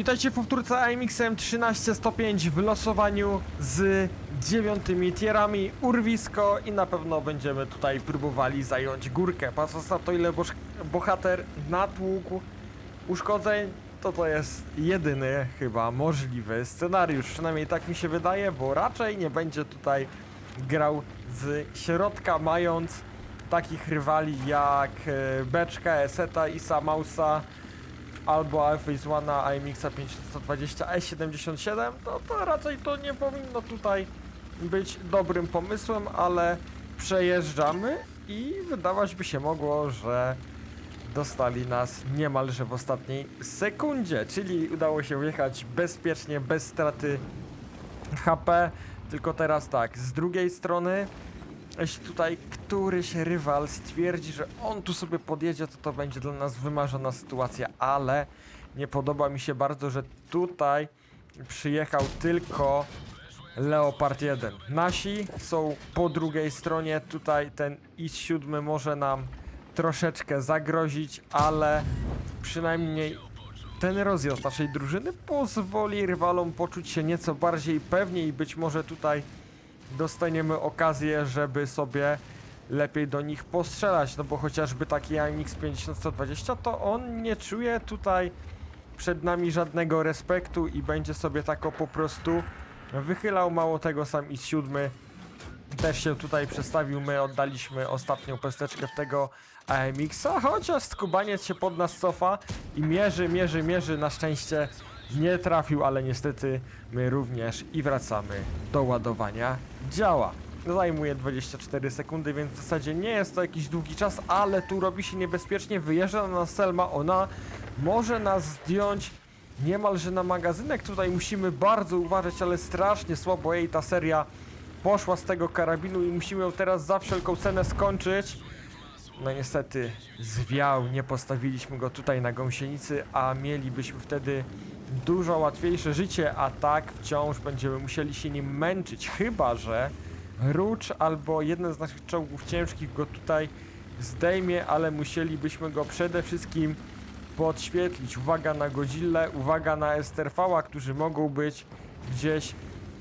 Witajcie w powtórce AMX-em 1305 w losowaniu z dziewiątymi tierami urwisko i na pewno będziemy tutaj próbowali zająć górkę. Patrząc na to ile boż- bohater natłukł uszkodzeń, to to jest jedyny chyba możliwy scenariusz. Przynajmniej tak mi się wydaje, bo raczej nie będzie tutaj grał z środka mając takich rywali jak e, Beczka, Eseta, Isa, Mausa albo Alphase One AMX 5120 E77, to, to raczej to nie powinno tutaj być dobrym pomysłem, ale przejeżdżamy i wydawać by się mogło, że dostali nas niemalże w ostatniej sekundzie, czyli udało się wjechać bezpiecznie, bez straty HP, tylko teraz tak, z drugiej strony jeśli tutaj któryś rywal stwierdzi, że on tu sobie podjedzie, to to będzie dla nas wymarzona sytuacja, ale nie podoba mi się bardzo, że tutaj przyjechał tylko Leopard 1. Nasi są po drugiej stronie, tutaj ten IS-7 może nam troszeczkę zagrozić, ale przynajmniej ten rozjazd naszej drużyny pozwoli rywalom poczuć się nieco bardziej pewnie i być może tutaj dostaniemy okazję, żeby sobie lepiej do nich postrzelać, no bo chociażby taki AMX 5120 to on nie czuje tutaj przed nami żadnego respektu i będzie sobie tako po prostu wychylał, mało tego sam IS-7 też się tutaj przedstawił, my oddaliśmy ostatnią pesteczkę w tego AMX-a, chociaż skubaniec się pod nas cofa i mierzy, mierzy, mierzy, na szczęście nie trafił, ale niestety my również i wracamy do ładowania działa. Zajmuje 24 sekundy, więc w zasadzie nie jest to jakiś długi czas, ale tu robi się niebezpiecznie, wyjeżdża na nas Selma, ona może nas zdjąć niemalże na magazynek, tutaj musimy bardzo uważać, ale strasznie słabo jej ta seria poszła z tego karabinu i musimy ją teraz za wszelką cenę skończyć. No niestety zwiał, nie postawiliśmy go tutaj na gąsienicy, a mielibyśmy wtedy dużo łatwiejsze życie, a tak wciąż będziemy musieli się nim męczyć, chyba że Rucz albo jeden z naszych czołgów ciężkich go tutaj zdejmie, ale musielibyśmy go przede wszystkim podświetlić. Uwaga na Godzillę, uwaga na Esterfała, którzy mogą być gdzieś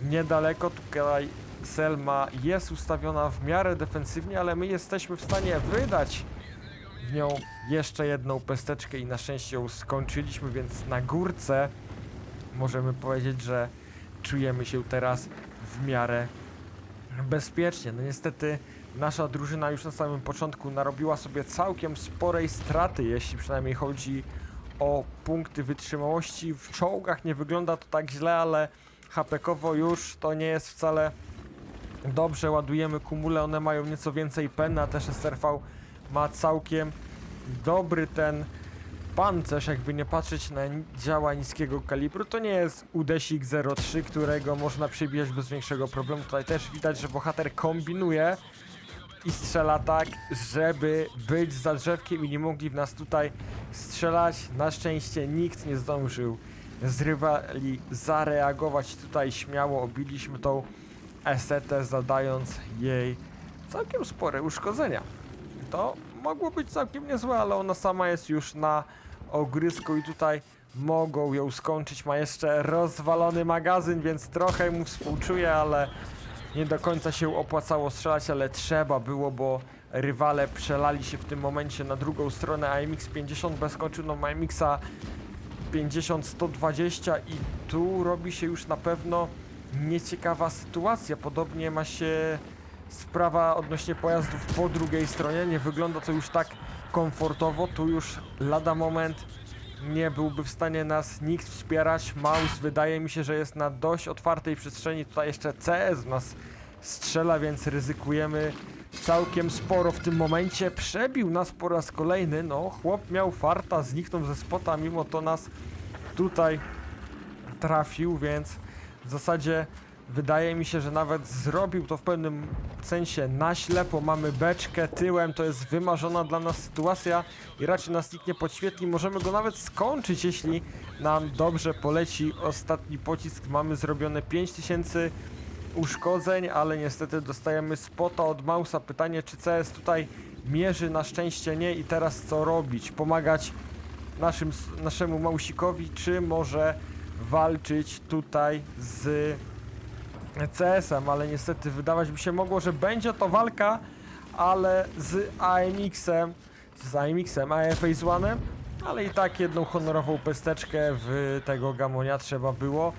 niedaleko. Tutaj Selma jest ustawiona w miarę defensywnie, ale my jesteśmy w stanie wydać w nią jeszcze jedną pesteczkę i na szczęście ją skończyliśmy, więc na górce możemy powiedzieć, że czujemy się teraz w miarę bezpiecznie. No niestety nasza drużyna już na samym początku narobiła sobie całkiem sporej straty, jeśli przynajmniej chodzi o punkty wytrzymałości. W czołgach nie wygląda to tak źle, ale hapekowo już to nie jest wcale dobrze. Ładujemy kumule, one mają nieco więcej pen, a też SRV ma całkiem dobry ten pancerz, jakby nie patrzeć na działa niskiego kalibru, to nie jest Udesik 03, którego można przybijać bez większego problemu. Tutaj też widać, że bohater kombinuje i strzela tak, żeby być za drzewkiem i nie mogli w nas tutaj strzelać. Na szczęście nikt nie zdążył z rywali zareagować. Tutaj śmiało obiliśmy tą esetę, zadając jej całkiem spore uszkodzenia. To mogło być całkiem niezłe, ale ona sama jest już na ogrysku i tutaj mogą ją skończyć. Ma jeszcze rozwalony magazyn, więc trochę mu współczuję, ale nie do końca się opłacało strzelać, ale trzeba było, bo rywale przelali się w tym momencie na drugą stronę AMX 50 bez skończył no AMX-a 50-120 i tu robi się już na pewno nieciekawa sytuacja. Podobnie ma się sprawa odnośnie pojazdów po drugiej stronie. Nie wygląda to już tak komfortowo. Tu już lada moment nie byłby w stanie nas nikt wspierać. Maus wydaje mi się, że jest na dość otwartej przestrzeni. Tutaj jeszcze CS nas strzela, więc ryzykujemy całkiem sporo w tym momencie. Przebił nas po raz kolejny. No, chłop miał farta, zniknął ze spota, mimo to nas tutaj trafił, więc w zasadzie wydaje mi się, że nawet zrobił to w pewnym sensie na ślepo. Mamy beczkę tyłem, to jest wymarzona dla nas sytuacja i raczej nas nikt nie podświetli. Możemy go nawet skończyć, jeśli nam dobrze poleci ostatni pocisk. Mamy zrobione 5000 uszkodzeń, ale niestety dostajemy spota od Mausa. Pytanie, czy CS tutaj mierzy? Na szczęście nie i teraz co robić? Pomagać naszym, naszemu Mausikowi, czy może walczyć tutaj z CS-em, ale niestety wydawać by się mogło, że będzie to walka, ale z AMX-em, z AMX-em, AF Phase One'em, ale i tak jedną honorową pesteczkę w tego Gamonia trzeba było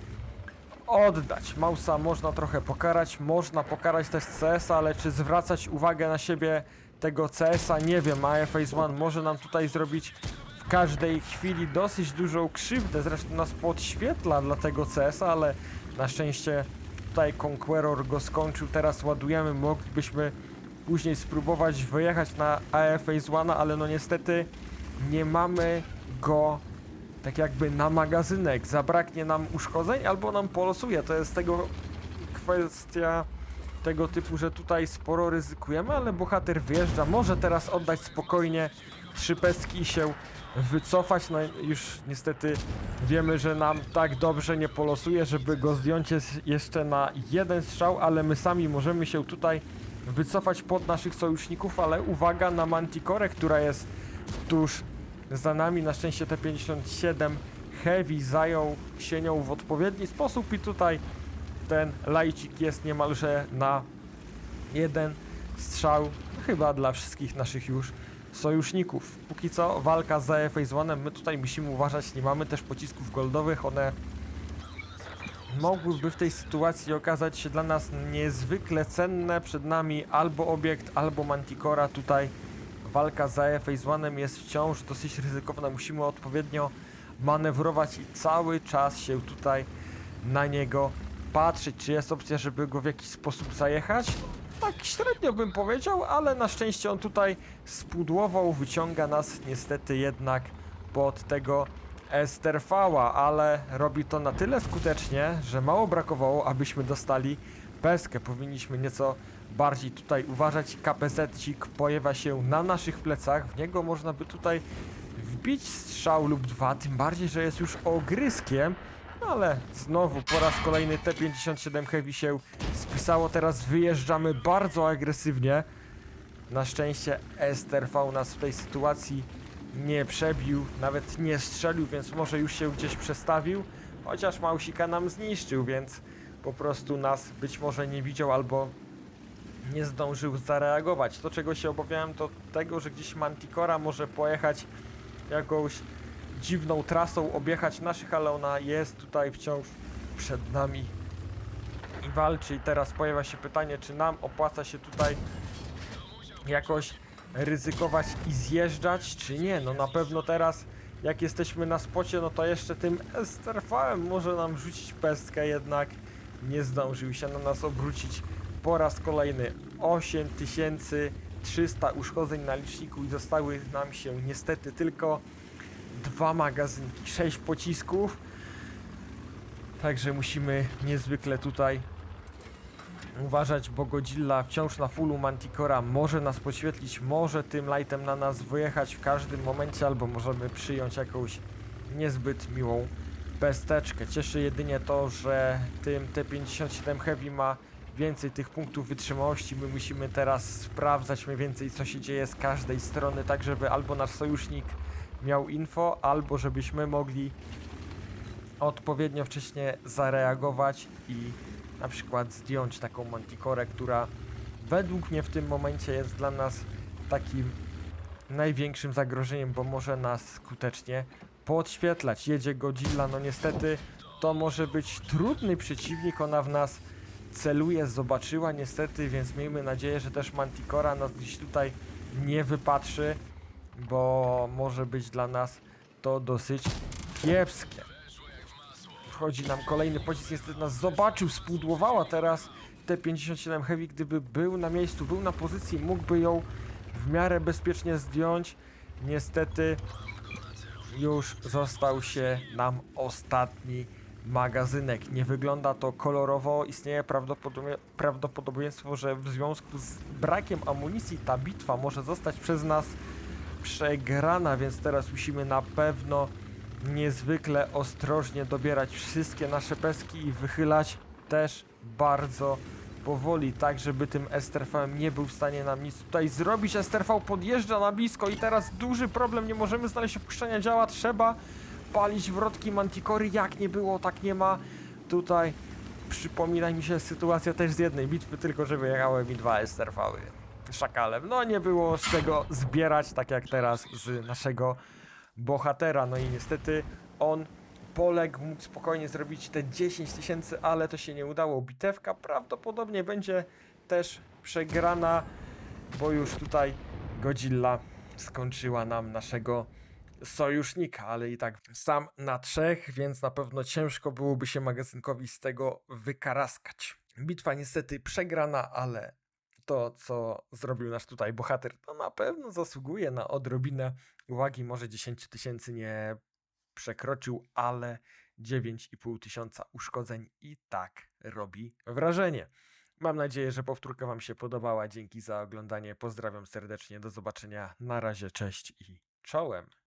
oddać. Mausa można trochę pokarać, można pokarać też CS, ale czy zwracać uwagę na siebie tego CS-a, nie wiem, AF Phase One może nam tutaj zrobić w każdej chwili dosyć dużą krzywdę, zresztą nas podświetla dla tego CS-a, ale na szczęście tutaj Conqueror go skończył, teraz ładujemy, moglibyśmy później spróbować wyjechać na AF Phase ale no niestety nie mamy go tak jakby na magazynek, zabraknie nam uszkodzeń albo nam polosuje, to jest tego kwestia tego typu, że tutaj sporo ryzykujemy, ale bohater wjeżdża, może teraz oddać spokojnie trzy pestki i się wycofać, no już niestety wiemy, że nam tak dobrze nie polosuje, żeby go zdjąć jeszcze na jeden strzał, ale my sami możemy się tutaj wycofać pod naszych sojuszników, ale uwaga na Manticore, która jest tuż za nami, na szczęście T-57 Heavy zajął się nią w odpowiedni sposób i tutaj ten lajcik jest niemalże na jeden strzał, chyba dla wszystkich naszych już sojuszników. Póki co walka z Phase One'em, my tutaj musimy uważać, nie mamy też pocisków goldowych, one mogłyby w tej sytuacji okazać się dla nas niezwykle cenne. Przed nami albo obiekt, albo Manticora. Tutaj walka z Phase One'em jest wciąż dosyć ryzykowna, musimy odpowiednio manewrować i cały czas się tutaj na niego patrzeć, czy jest opcja, żeby go w jakiś sposób zajechać. Tak średnio bym powiedział, ale na szczęście on tutaj spudłował, wyciąga nas niestety jednak pod tego Esterfała, ale robi to na tyle skutecznie, że mało brakowało, abyśmy dostali peskę. Powinniśmy nieco bardziej tutaj uważać. KPZ-cik pojawia się na naszych plecach, w niego można by tutaj wbić strzał lub dwa, tym bardziej, że jest już ogryskiem. No ale znowu po raz kolejny T-57 Heavy się spisało. Teraz wyjeżdżamy bardzo agresywnie. Na szczęście STRV nas w tej sytuacji nie przebił, nawet nie strzelił, więc może już się gdzieś przestawił. Chociaż Mausika nam zniszczył, więc po prostu nas być może nie widział albo nie zdążył zareagować. To czego się obawiałem to tego, że gdzieś Manticora może pojechać jakąś dziwną trasą, objechać naszych, ale ona jest tutaj wciąż przed nami i walczy. I teraz pojawia się pytanie, czy nam opłaca się tutaj jakoś ryzykować i zjeżdżać, czy nie? No na pewno teraz, jak jesteśmy na spocie, no to jeszcze tym STRV-em może nam rzucić pestkę, jednak nie zdążył się na nas obrócić po raz kolejny 8300 uszkodzeń na liczniku i zostały nam się niestety tylko dwa magazynki, 6 pocisków. Także musimy niezwykle tutaj uważać, bo Godzilla wciąż na fullu Manticora może nas podświetlić, może tym lightem na nas wyjechać w każdym momencie, albo możemy przyjąć jakąś niezbyt miłą pesteczkę. Cieszy jedynie to, że tym T57 Heavy ma więcej tych punktów wytrzymałości. My musimy teraz sprawdzać mniej więcej co się dzieje z każdej strony, tak żeby albo nasz sojusznik miał info, albo żebyśmy mogli odpowiednio wcześnie zareagować i na przykład zdjąć taką mantikorę, która według mnie w tym momencie jest dla nas takim największym zagrożeniem, bo może nas skutecznie podświetlać. Jedzie Godzilla, no niestety to może być trudny przeciwnik, ona w nas celuje, zobaczyła niestety, więc miejmy nadzieję, że też Manticora nas gdzieś tutaj nie wypatrzy, bo może być dla nas to dosyć kiepskie. Wchodzi nam kolejny pocisk, niestety nas zobaczył, spudłowała teraz T-57 Heavy, gdyby był na miejscu, był na pozycji, mógłby ją w miarę bezpiecznie zdjąć. Niestety już został się nam ostatni magazynek. Nie wygląda to kolorowo. Istnieje prawdopodobie, prawdopodobieństwo, że w związku z brakiem amunicji ta bitwa może zostać przez nas przegrana, więc teraz musimy na pewno niezwykle ostrożnie dobierać wszystkie nasze peski i wychylać też bardzo powoli, tak żeby tym STRV nie był w stanie nam nic tutaj zrobić. STRV podjeżdża na blisko i teraz duży problem, nie możemy znaleźć opuszczenia działa, trzeba palić wrotki Manticory, jak nie było, tak nie ma. Tutaj przypomina mi się sytuacja też z jednej bitwy, tylko że wyjechały mi dwa STRV szakalem. No nie było z czego zbierać, tak jak teraz z naszego bohatera. No i niestety on poległ, mógł spokojnie zrobić te 10 tysięcy, ale to się nie udało. Bitewka prawdopodobnie będzie też przegrana, bo już tutaj Godzilla skończyła nam naszego sojusznika, ale i tak sam na trzech, więc na pewno ciężko byłoby się magazynkowi z tego wykaraskać. Bitwa niestety przegrana, ale to, co zrobił nasz tutaj bohater, to na pewno zasługuje na odrobinę uwagi. Może 10 tysięcy nie przekroczył, ale 9,5 tysiąca uszkodzeń i tak robi wrażenie. Mam nadzieję, że powtórka Wam się podobała. Dzięki za oglądanie. Pozdrawiam serdecznie. Do zobaczenia. Na razie. Cześć i czołem.